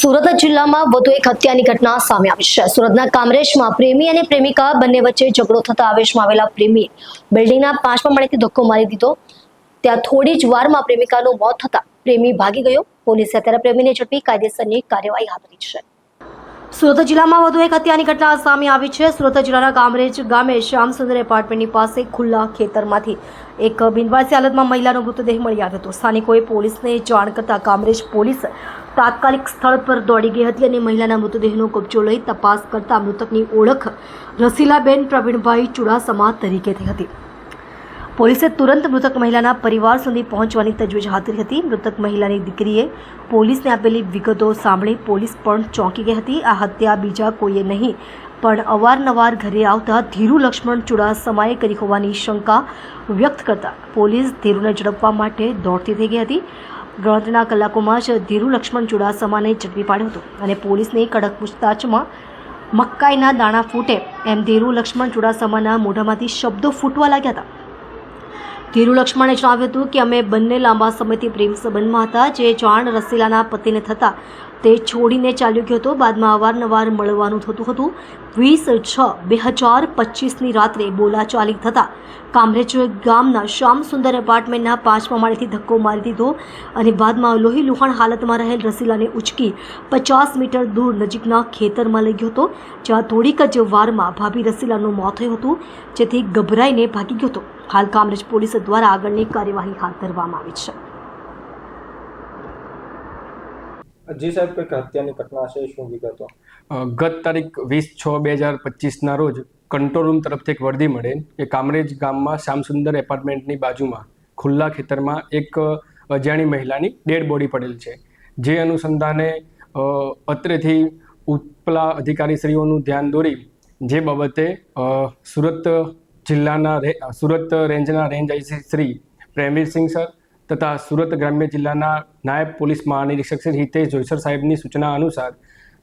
સુરત જિલ્લામાં વધુ એક હત્યાની ઘટના સામે આવી છે. સુરતના કામરેજમાં પ્રેમી અને પ્રેમિકા બંને વચ્ચે ઝઘડો થતા આવેશમાં આવેલા પ્રેમી બિલ્ડિંગના પાંચમા માળેથી ધક્કો મારી દીધો. ત્યાં થોડી જ વારમાં પ્રેમિકાનું મોત થતા પ્રેમી ભાગી ગયો. પોલીસે અત્યારે પ્રેમીને ઝડપી કાયદેસરની કાર્યવાહી હાથ ધરી છે. સુરત જિલ્લામાં વધુ એક હત્યાની ઘટના સામે આવી છે. સુરત જિલ્લાના કામરેજ ગામે શ્યામસુંદર એપાર્ટમેન્ટની પાસે ખુલ્લા ખેતરમાંથી એક બિનવાસી હાલતમાં મહિલાનો મૃતદેહ મળી આવ્યો હતો. સ્થાનિકોએ પોલીસને જાણ કરતા કામરેજ પોલીસ તાત્કાલિક સ્થળ પર દોડી ગઈ હતી અને મહિલાના મૃતદેહનો કબજો લઈ તપાસ કરતા મૃતકની ઓળખ રસીલાબેન પ્રવીણભાઈ ચુડાસમા તરીકે થઈ હતી. પોલીસે તુરંત મૃતક મહિલાના પરિવાર સુધી પહોંચવાની તજવીજ હાથ ધરી હતી. મૃતક મહિલાની દીકરીએ પોલીસને આપેલી વિગતો સાંભળી પોલીસ પણ ચોંકી ગઈ હતી. આ હત્યા બીજા કોઈએ નહીં, પણ અવારનવાર ઘરે આવતા ધીરુ લક્ષ્મણ ચુડાસમાએ કરી હોવાની શંકા વ્યક્ત કરતા પોલીસ ધીરુને ઝડપવા માટે દોડતી થઈ ગઈ હતી. ગણતરીના કલાકોમાં જ ધીરુ લક્ષ્મણ ચુડાસમાને ઝડપી પાડ્યો હતો અને પોલીસની કડક પૂછતાછમાં મકાઈના દાણા ફૂટે એમ ધીરુ લક્ષ્મણ ચુડાસમાના મોઢામાંથી શબ્દો ફૂટવા લાગ્યા હતા. ધીરુ લક્ષ્મણે જણાવ્યું હતું કે અમે બંને લાંબા સમયથી પ્રેમ સંબંધમાં હતા. જે જાણ રસીલાના પતિને થતાં તે છોડીને ચાલ્યો ગયો હતો. બાદમાં અવારનવાર મળવાનું થતું હતું. વીસ છ બે હજાર પચીસની રાત્રે બોલાચાલી થતાં કામરેજ ગામના શ્યામ સુંદર એપાર્ટમેન્ટના પાંચમા માળેથી ધક્કો મારી દીધો અને બાદમાં લોહી લુહાણ હાલતમાં રહેલ રસીલાને ઉચકી પચાસ મીટર દૂર નજીકના ખેતરમાં લઈ ગયો હતો, જ્યાં થોડીક જ વારમાં ભાભી રસીલાનું મોત થયું હતું, જેથી ગભરાઈને ભાગી ગયો હતો. હાલ કામરેજ પોલીસ દ્વારા આગળની કાર્યવાહી હાથ ધરવામાં આવી છે. જી સાહેબ કંઈક હત્યાની ઘટના છે શું વિગતો? ગત તારીખ વીસ છ બે હજાર પચીસના રોજ કંટ્રોલ રૂમ તરફથી એક વર્દી મળે કે કામરેજ ગામમાં શ્યામસુંદર એપાર્ટમેન્ટની બાજુમાં ખુલ્લા ખેતરમાં એક અજાણી મહિલાની ડેડ બોડી પડેલ છે. જે અનુસંધાને અત્રેથી ઉપલા અધિકારીશ્રીઓનું ધ્યાન દોરી જે બાબતે સુરત જિલ્લાના સુરત રેન્જના range IC Shri Premvirsinh sir તથા સુરત ગ્રામ્ય જિલ્લાના નાયબ પોલીસ મહાનિરીક્ષક શ્રી હિતેશ જોઈસર સાહેબની સૂચના અનુસાર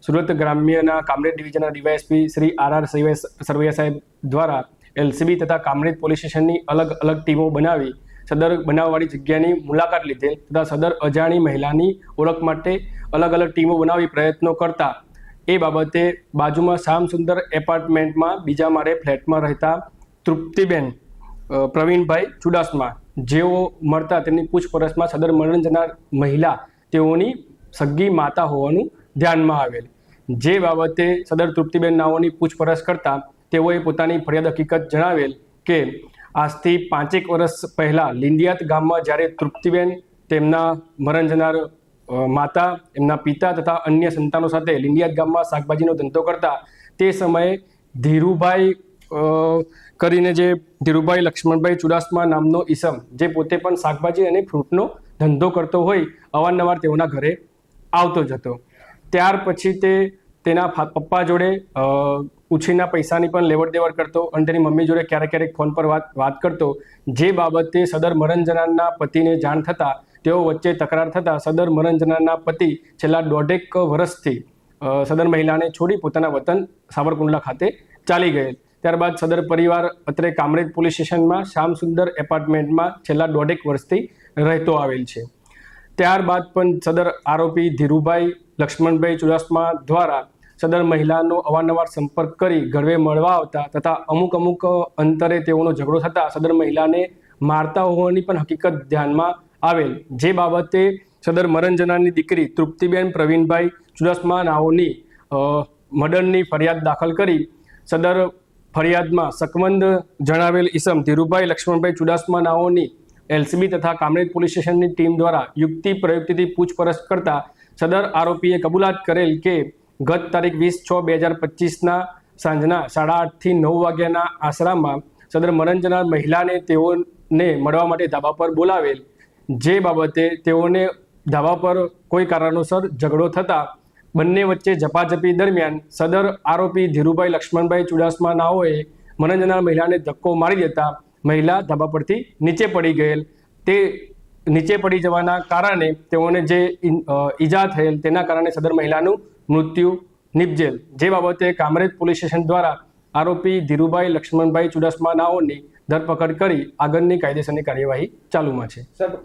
સુરત ગ્રામ્યના Kamrej ડિવિઝનના DYSP Shri R R Sarvaiya સાહેબ દ્વારા એલસીબી તથા કામરેજ પોલીસ સ્ટેશનની અલગ અલગ ટીમો બનાવી સદર બનાવવાળી જગ્યાની મુલાકાત લીધેલ તથા સદર અજાણી મહિલાની ઓળખ માટે અલગ અલગ ટીમો બનાવી પ્રયત્નો કરતા. એ બાબતે બાજુમાં શ્યામ સુંદર એપાર્ટમેન્ટમાં બીજા માળે ફ્લેટમાં રહેતા તૃપ્તિબેન પ્રવીણભાઈ ચુડાસમા, જેઓ મળતા તેમની પૂછપરછમાં સદર મરણ જનાર મહિલા તેઓની સગી માતા હોવાનું ધ્યાનમાં આવેલ. જે બાબતે સદર તૃપ્તિબેન નાઓની પૂછપરછ કરતા તેઓએ પોતાની ફરિયાદ હકીકત જણાવેલ કે, આજથી પાંચેક વર્ષ પહેલાં લિંડિયાત ગામમાં જ્યારે તૃપ્તિબેન તેમના મરણ જનાર માતા, એમના પિતા તથા અન્ય સંતાનો સાથે લિંડિયાત ગામમાં શાકભાજીનો ધંધો કરતા, તે સમયે ધીરુભાઈ કરીને જે ધીરુભાઈ લક્ષ્મણભાઈ ચુડાસમા નામનો ઈસમ, જે પોતે પણ શાકભાજી અને ફ્રૂટનો ધંધો કરતો હોય, અવારનવાર તેઓના ઘરે આવતો જ હતો. ત્યાર પછી તે તેના પપ્પા જોડે ઉછીના પૈસાની પણ લેવડ દેવડ કરતો અને તેની મમ્મી જોડે ક્યારેક ક્યારેક ફોન પર વાત વાત કરતો. જે બાબતે સદર મરણજનારના પતિને જાણ થતાં, તેઓ વચ્ચે તકરાર થતાં સદર મરણજનારના પતિ છેલ્લા દોઢેક વર્ષથી સદર મહિલાને છોડી પોતાના વતન સાવરકુંડલા ખાતે ચાલી ગયેલ. ત્યારબાદ સદર પરિવાર અત્રે કામરેજ પોલીસ સ્ટેશનમાં શ્યામ સુંદર એપાર્ટમેન્ટમાં છેલ્લા દોઢેક વર્ષથી રહેતો આવેલ છે. ત્યારબાદ પણ સદર આરોપી ધીરુભાઈ લક્ષ્મણભાઈ ચુડાસમા દ્વારા સદર મહિલાનો અવારનવાર સંપર્ક કરી ઘરવે મળવા આવતા તથા અમુક અમુક અંતરે તેઓનો ઝઘડો થતાં સદર મહિલાને મારતા હોવાની પણ હકીકત ધ્યાનમાં આવેલ. જે બાબતે સદર મરણજનાની દીકરી તૃપ્તિબેન પ્રવીણભાઈ ચુડાસમા નાઓની મર્ડરની ફરિયાદ દાખલ કરી સદર ફરિયાદમાં સકમંદ જણાવેલ ઈસમ ધીરુભાઈ લક્ષ્મણભાઈ ચુડાસમા નાઓની એલસીબી તથા કામરેજ પોલીસ સ્ટેશનની ટીમ દ્વારા યુક્તિ પ્રયુક્તિથી પૂછપરછ કરતા સદર આરોપીએ કબૂલાત કરેલ કે ગત તારીખ વીસ છ બે હજાર પચીસના સાંજના સાડા આઠથી નવ વાગ્યાના આશરામાં સદર મરણ જનાર મહિલાને તેઓને મળવા માટે ધાબા પર બોલાવેલ. જે બાબતે તેઓને ધાબા પર કોઈ કારણોસર ઝઘડો થતાં બંને વચ્ચે ઝપાઝપી દરમિયાન સદર આરોપી ધીરુભાઈ લક્ષ્મણભાઈ ચુડાસમા નાઓએ મરણ જનાર મહિલાને ધક્કો મારી દેતા મહિલા ધાબા પરથી નીચે પડી ગયેલ. તે નીચે પડી જવાના કારણે તેઓને જે ઈજા થયેલ તેના કારણે સદર મહિલાનું મૃત્યુ નિપજેલ. જે બાબતે કામરેજ પોલીસ સ્ટેશન દ્વારા આરોપી ધીરુભાઈ લક્ષ્મણભાઈ ચુડાસમા નાઓની ધરપકડ કરી આગળની કાયદેસરની કાર્યવાહી ચાલુમાં છે.